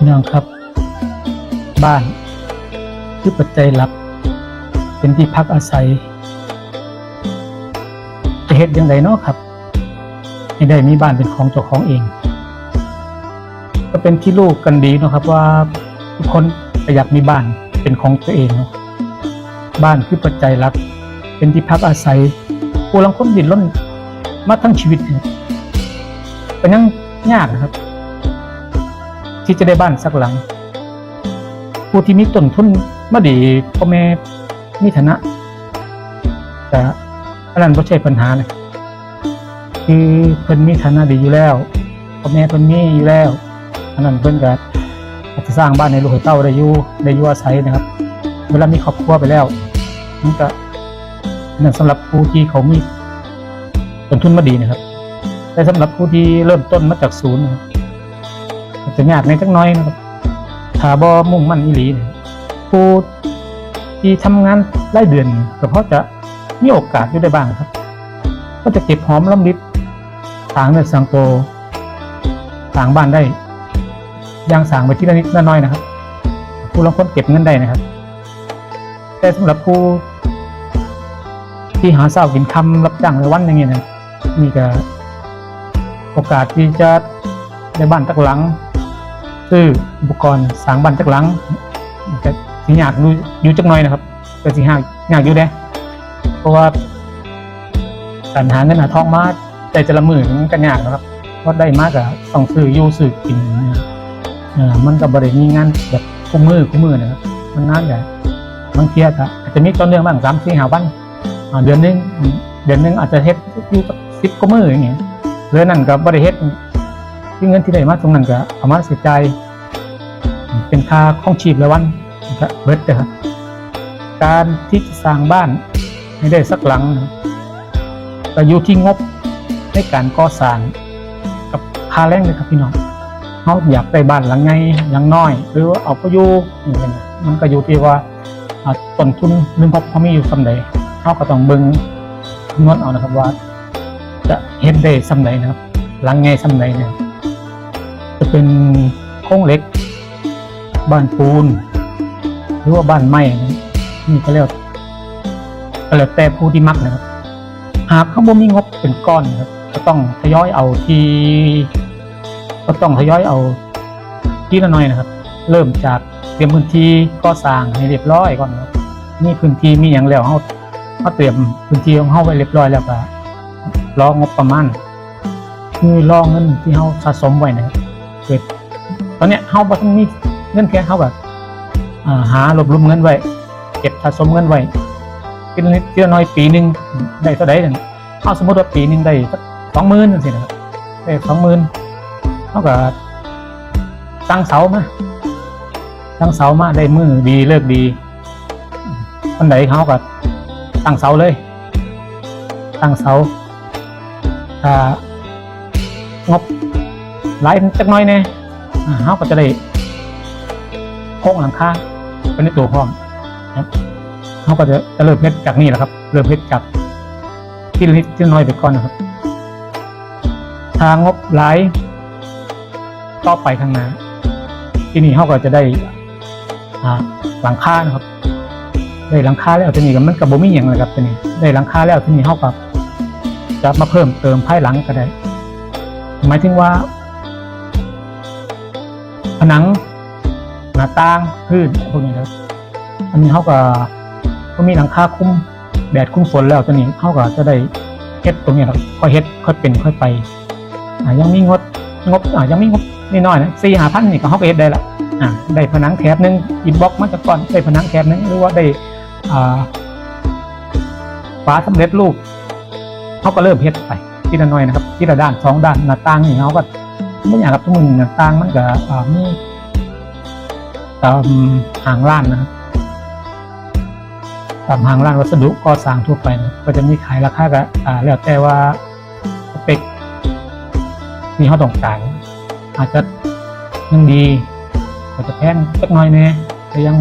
พี่น้องครับ บ้านคือปัจจัยหลัก เป็นที่พักอาศัยจะเฮ็ดยังไงเนาะครับให้ได้มีบ้านเป็นของเจ้าของเอง ก็เป็นที่ลูกกันดีเนาะครับว่าทุกคนอยากมีบ้านเป็นของตัวเอง บ้านคือปัจจัยหลัก เป็นที่พักอาศัยผู้ลังคนดินล้นมาทั้งชีวิตเป็นยังยากนะครับ ที่จะได้บ้านสักหลัง ผู้ที่มีต้นทุนมาดีพ่อแม่มีฐานะแต่อันนั้นไม่ใช่ปัญหาเลยคือเพิ่นมีฐานะดีอยู่แล้วพ่อแม่เพิ่นมีอยู่แล้วอันนั้นเพิ่นก็อาจจะสร้างบ้านในลูกเต้าได้อยู่ได้อยู่อาศัยนะครับ เวลามีครอบครัวไปแล้วมันก็นั่นสำหรับผู้ที่เขามีต้นทุนมาดีนะครับแต่สำหรับผู้ที่เริ่มต้นมาจากศูนย์นะครับ จะยากในจักน้อยนะครับถ้าบ่มุ่งมั่นอีหลีเนี่ยผู้ที่ทำงานรายเดือนก็เพราะจะมีโอกาสอยู่ได้บ้างครับ ก็จะเก็บหอมรอมริบสร้างเนื้อสร้างตัวสร้างบ้านได้อยังสร้างไปที่ละนิดละน้อยนะครับ ผู้ลงคนเก็บเงินได้นะครับ แต่สำหรับผู้ที่หาเช้ากินคำรับจ้างรายวันอย่างเงี้ยนะนี่ก็โอกาสที่จะได้บ้านตักหลัง ซื้ออุปกรณ์สร้างบ้านตักหลังก็สิยากอยู่จักหน่อยนะครับก็สิยากยากอยู่เด้เพราะว่าการหาเงินหาทองมาแต่จะละมือมันก็ยากนะครับเพราะได้มากอะต้องซื้ออยู่ซื้อกินนะครับเอ่อมันก็บริมีงานแบบคู่มือคู่มือนะครับมันนานแต่บางเทียก็อาจจะมีต้นเดือนบ้างสามสี่หาวันเดือนหนึงเดือนหนึงอาจจะเฮ็ดอยู่สิบกว่ามืออย่างเงี้ยเดือนนั้นก็บริเฮ็ด ที่เงินที่ได้มาตรงนั้นก็เอามาเสียใจายเป็นค่าของชีพละวันก็เบิดนะครับการที่จะสร้างบ้านให้ได้สักหลังก็อยู่ที่งบในการก่อสร้างกับค่าแรงเลยครับพี่น้องเขาอยากได้บ้านหลังไงหลังน้อย หรือว่าเอาไปอยู่มันก็อยู่ที่ว่าอ่าต้นทุนหรือพอเขามีอยู่สำใดเขาก็ต้องเบิ่งนวณเอานะครับว่า จะเฮ็ดได้สำใดนะครับ หลังไงสำใดเนี่ย เป็นโครงเล็ก บ้านปูน หรือว่าบ้านไม้นะนี่ก็เรียกก็แล้วแต่ผู้ที่มักนะครับ หากเขาบ่มีงบเป็นก้อนนะครับ ก็ต้องทยอยเอาที่ก็ต้องทยอยเอาที่ละหน่อยนะครับ เริ่มจากเตรียมพื้นที่ก่อสร้างให้เรียบร้อยก่อนนะครับมีพื้นที่มีอย่างแล้วเฮาเฮาเตรียมพื้นที่ของเฮาไว้เรียบร้อยแล้วก็รองบประมาณคือรอเงินที่เฮาสะสมไว้นะครับ เกิดตอนเนี้ยเฮาบ่ต้องมีเงินแค่เฮาแบบอ่าหารวบรวมเงินไว้ เก็บสะสมเงินไว้ทีละนิดทีละน้อยปีหนึ่งได้เท่าไหร่นั่นเอาสมมติว่าปีหนึ่งได้สองหมื่นสินะครับได้สองหมื่นเท่ากับตั้งเสามาตั้งเสามาได้มือดีเลิกดีวันไหนเขาก็ตั้งเสาเลย ตั้งเสาถ้างบ หลายจักน้อยเนี่ยอ่าเขาก็จะได้โค้งหลังคาเป็นในตัวพร้อมเขาก็จะจะเริ่มเพชรจากนี่แหละครับ เริ่มเพชรจากที่เละนิดที่น้อยไปก่อนนะครับ ทางงบหลายต่อไปข้างหน้าที่นี่เขาก็จะได้อ่าหลังคานะครับ ได้หลังคาแล้วทีนี้ก็มันกับโบมี่อย่างเลยครับที่นี้ได้หลังคาแล้วที่นี้เขากับจะมาเพิ่มเติมภายหลังก็ได้ หมายถึงว่า ผนังหน้าต่างพื้นพวกนี้ครับอันนี้เขาก็ก็มีหลังคาคุ้มแดดคุ้มฝนแล้วตัวนี้เขาก็จะได้เฮ็ดตรงนี้ครับค่อยเฮ็ดค่อยเป็นค่อยไปอ่ายังมีงบงบอ่ายังมีงบนิดหน่อยนะสี่ห้าพันนี่ก็เขาก็เฮ็ดได้ละอ่าได้ผนังแถบหนึงอินบ็อกมาจากก่อนได้ผนังแถบหนึงหรือว่าได้อ่าฝาสำเร็จรูปเขาก็เริ่มเฮ็ดไปทีละหน่อยนะครับทีละด้านสองด้านหน้าต่างนี่เขาก็ ไม่อยากครับทุกมือน้าต่างมันก็อ่ามีตามหางร้านนะครับตามหางร้านวัสดุก่อสร้างทั่วไปนะก็จะมีขายราคาก็อ่าแล้วแต่ว่าสเปคมีเขาต้องการอาจจะยังดีอาจจะแพงสักน้อยแน่แต่ยัง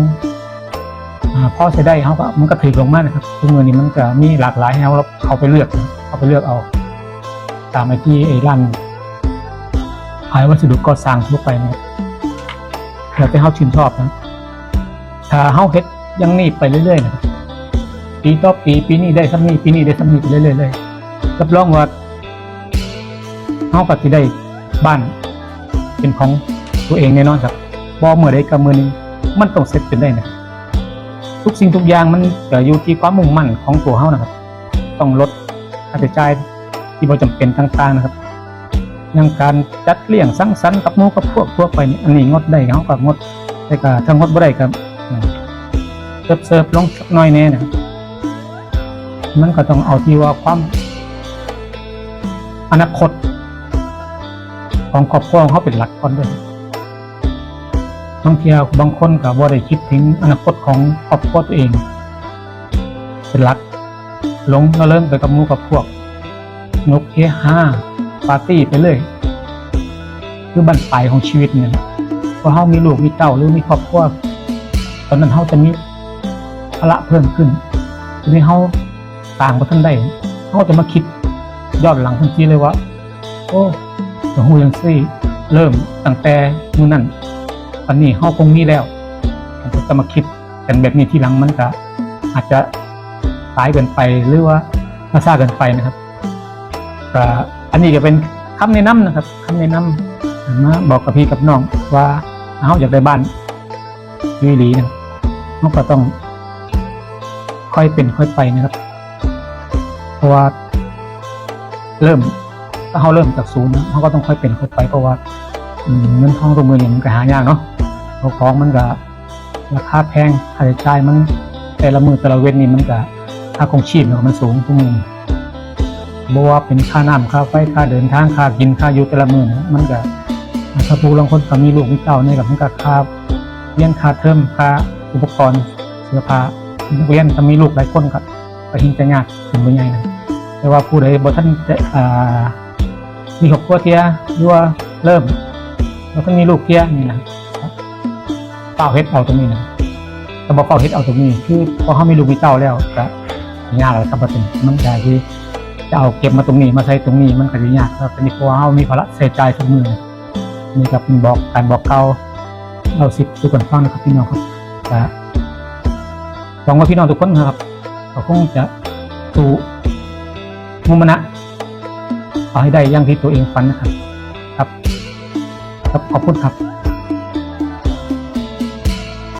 อ่าพอใช้ได้เขาก็มันก็ถือลงมากนะครับทุกมือนี้มันก็มีหลากหลายให้เราเขาไปเลือกเขาไปเลือกเอา ตามไอที่ไอ้ร้าน ขายวัสดุก่อสร้างทั่วไปนะแล้วแต่เฮาชื่นชอบนะ ถ้าเฮาเฮ็ดยังนี้ไปเรื่อยๆนะปีต่อปีปีนี้ได้ซ้ำนี้ปีนี้ได้ซ้ำนี้ไปเรื่อยๆเลยรับรองว่าเฮาก็สิได้บ้านเป็นของตัวเองแน่นอนครับบ่เมื่อใดก็มื้อหนึงมันต้องเสร็จเป็นได้นะทุกสิ่งทุกอย่างมันก็อยู่ที่ความมุ่งมั่นของตัวเฮานะครับ ต้องลดค่าใช้จ่ายที่บ่จำเป็นต่างๆนะครับ อย่างการจัดเลี้ยงสังสรรค์กับหมู่กับพวกทั่วไปนี่อันนี้งดได้เขาก็งดแต่ก็ถ้างดบ่ได้ก็เสิร์ฟเสิร์ฟลงสักหน่อยแน่นะมันก็ต้องเอาที่ว่าความอนาคต ของครอบครัวเขาเป็นหลักก่อนด้วยบางทีบางคนก็บ่ได้คิดถึงอนาคตของครอบครัวตัวเอง เป็นหลักหลงละเลิ่งไปกับมูกับพวกนกเฮฮา ปาร์ตี้ไปเลย คือบันปลายของชีวิตเนี่ยพอเฮามีลูกมีเต้าหรือมีครอบครัวตอนนั้นเฮาจะมีภาระเพิ่มขึ้นทีนี้เฮาต่างกับท่านได้เฮาจะมาคิดยอนหลังทันทีเลยว่า โอ้จะฮู้ยังซี่ เริ่มตั้งแต่มื้อนั้นตอนนี้เฮาคงมีแล้วจะมาคิดกันแบบนี้ทีหลังมันก็อาจจะสายเกินไปหรือว่ามาซ่าเกินไปนะครับก็ นนี้ก็เป็นคำแนะนำนะครับคำแนะนำมาบอกกับพี่กับน้องว่าเขาอยากได้บ้านอยูอีหลีนะครับเขาก็ต้อง ค่อยเป็นค่อยไปนะครับ เพราะว่า เริ่มถ้าเขาเริ่มจากศูนย์เขาก็ต้องค่อยเป็นค่อยไป เพราะว่าเงินทองตัวเมืองอย่างมันก็หายากเนาะเอาของมันก็ราคาแพงค่าใช้จ่ายมันแต่ละมือแต่ละเว้นนี่มันก็ค่าคงชีพเนี่ยมันสูงทุกมือ บ่ว่าเป็นค่าน้ำค่าไฟค่าเดินทางค่ากินค่าอยู่แต่ละมื้อนะมันก็ถ้าผู้ลางคนก็มีลูกมีเต้าเนี่ยกับมันก็ค่าเรียนค่าเทอมค่าอุปกรณ์เสื้อผ้าเรียนถ้ามีลูกหลายคนก็ก็หิงจะยากถึงบ่ใหญ่นะแต่ว่าผู้ใดบ่ทันจะมีครอบครัวเทียหรือว่าเริ่มบ่ทันมีลูกเทียนี่นะเฝ้าเฮ็ดเอาตรงนี้นะถ้าบ่เฝ้าเฮ็ดเอาตรงนี้ คือพอเฮามีลูกมีเต้าแล้วก็ยากแล้วครับบ่ถึงมันก็ที่ จะเอาเก็บมาตรงนี้มาใช้ตรงนี้มันก็จะยากครับเป็นเพราะว่าเรามีภาระเสียใจทุกมือนี่ก็เป็นบอกการบอกเก่าเราสิบทุกคนฟังนะครับพี่น้องครับแต่หวังว่าพี่น้องทุกคนนะครับก็คงจะสู่มุมนะเอาให้ได้อย่างที่ตัวเองฝันนะครับ ครับ ครับขอบคุณครับ